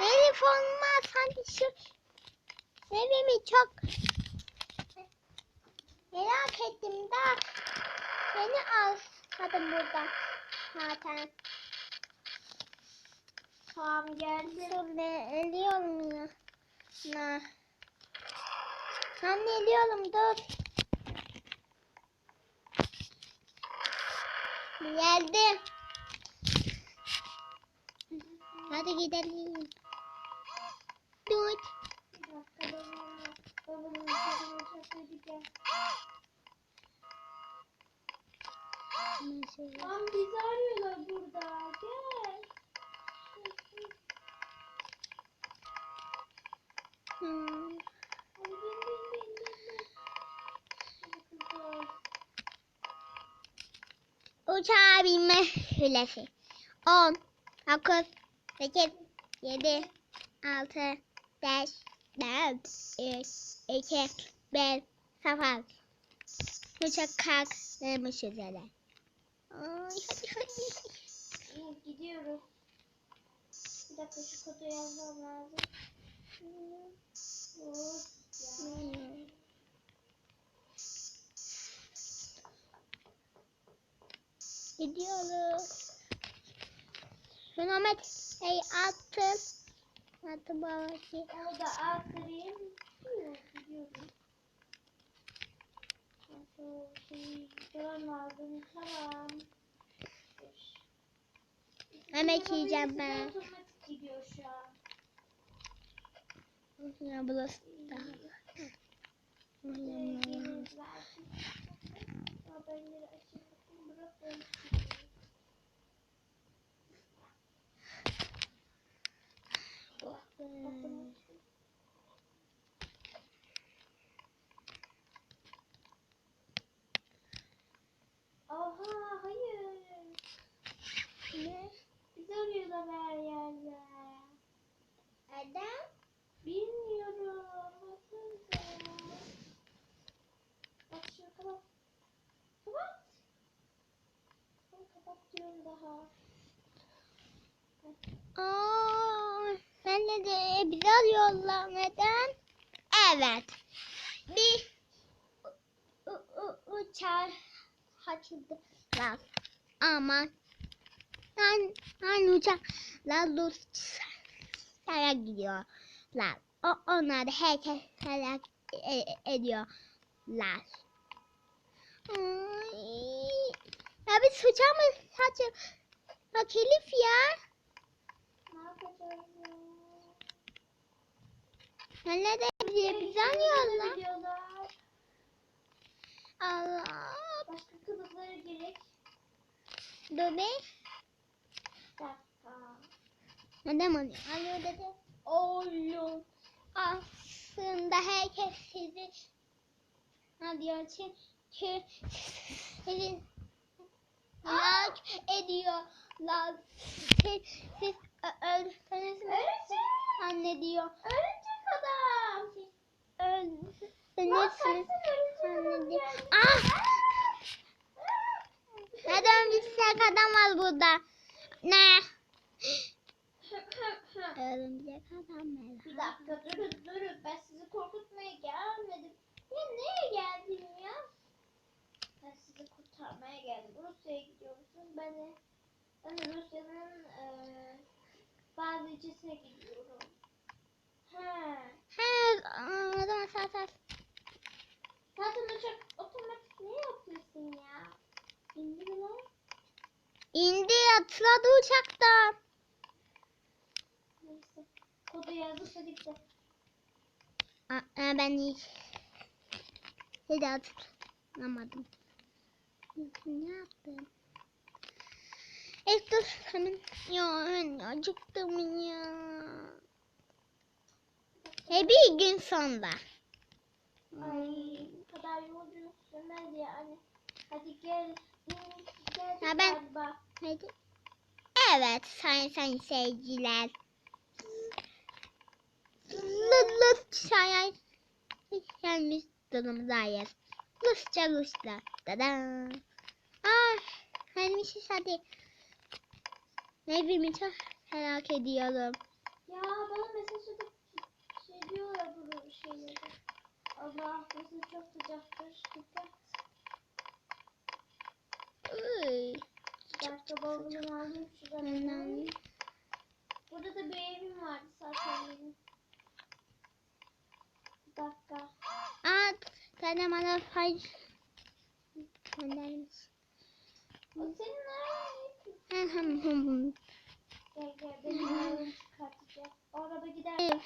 Elif olmaz. Hadi şu evimi çok merak ettim de beni al kadın burada zaten. Tamam geldim. Dur be eliyorum ya. Ne? Ben eliyorum dur. Geldim. Hadi gidelim. Ödeyeceğim. Tamam bizi arıyorlar burada. Gel. Hmm. Uçağa binme hülesi. 10, 9, 8, 7, 6, 5, 4, 3, 2, 1, 0. Uçak kalkmış üzere. Ay hadi hadi. İyi gidiyoruz. Bir dakika şu kodu yazmam lazım. Gidiyoruz. Hünomet hey attım. Attım babaki. Onu da görmem lazım. Tamam. Yemek yiyeceğim ben. Ya burası da. Bırak ben gidiyorum. Bakın. Oha hayır. Ne? Bizi her yerde. Neden? Bilmiyorum. Baksanıza. Bak şunu kapat. Kapat. Ben kapat diyorum daha. Aa, sen de, de bizi arıyorlar. Neden? Evet. Bir u, u, uçağı kaçırdılar. Ama ben, ben uçaklar Rusya'ya gidiyorlar. O, onlar herkes e- ediyorlar. Ay. Ya biz uçağı mı kaçır? Bak Elif ya. Neler de bizi bizi. Gidiyorlar. Allah. Başka kılıklara gerek. Dur be. Bir dakika. Neden arıyor? Alo dedi. Oğlum. Aslında herkes sizi arıyor çünkü sizi merak ediyorlar. Siz, siz ölseniz mi Örümcek. zannediyor? Örümcek adam. Ölseniz zannediyor? geldi. Ah! Neden bir tek adam var burada? Ne? Örümcek adam? Bir dakika durun durun. Ben sizi korkutmaya gelmedim. Ya neye geldim ya? Ben sizi kurtarmaya geldim. Rusya'ya gidiyormuşsunuz. Ben de, ben de Rusya'nın eee bazı ilçesine gidiyorum. He. He, o zaman sağ sağ. Zaten uçak otomatik ne yapıyorsun ya? İndi mi lan? İndi atladı uçaktan. Yazdık da gitti. Aa, e, ben hiç hiç hatırlamadım. Ne yaptım? E dur hemen ya ben acıktım ya. E bir gün sonra. Ay bu kadar yolculuk sürmez yani. Hadi gel. Gel Ha, ben-. Hadi. Evet sayın sayın seyirciler. Lıt sayın gelmiş durumdayız. Rusça Rusça. Dada. Ah, gelmişiz hadi. Evimi çok merak ediyorum. Ya bana mesaj atıp şey diyor ya bu şeyleri. Allah burası çok sıcaktır. Dikkat. Bir dakika bavulumu alayım şuradan. Burada da bir evim vardı zaten benim. Dakika. Aa, tane bana fay göndermiş. O senin Hı hı hı. Gel gel benim evimi çıkartacağım. O araba gider.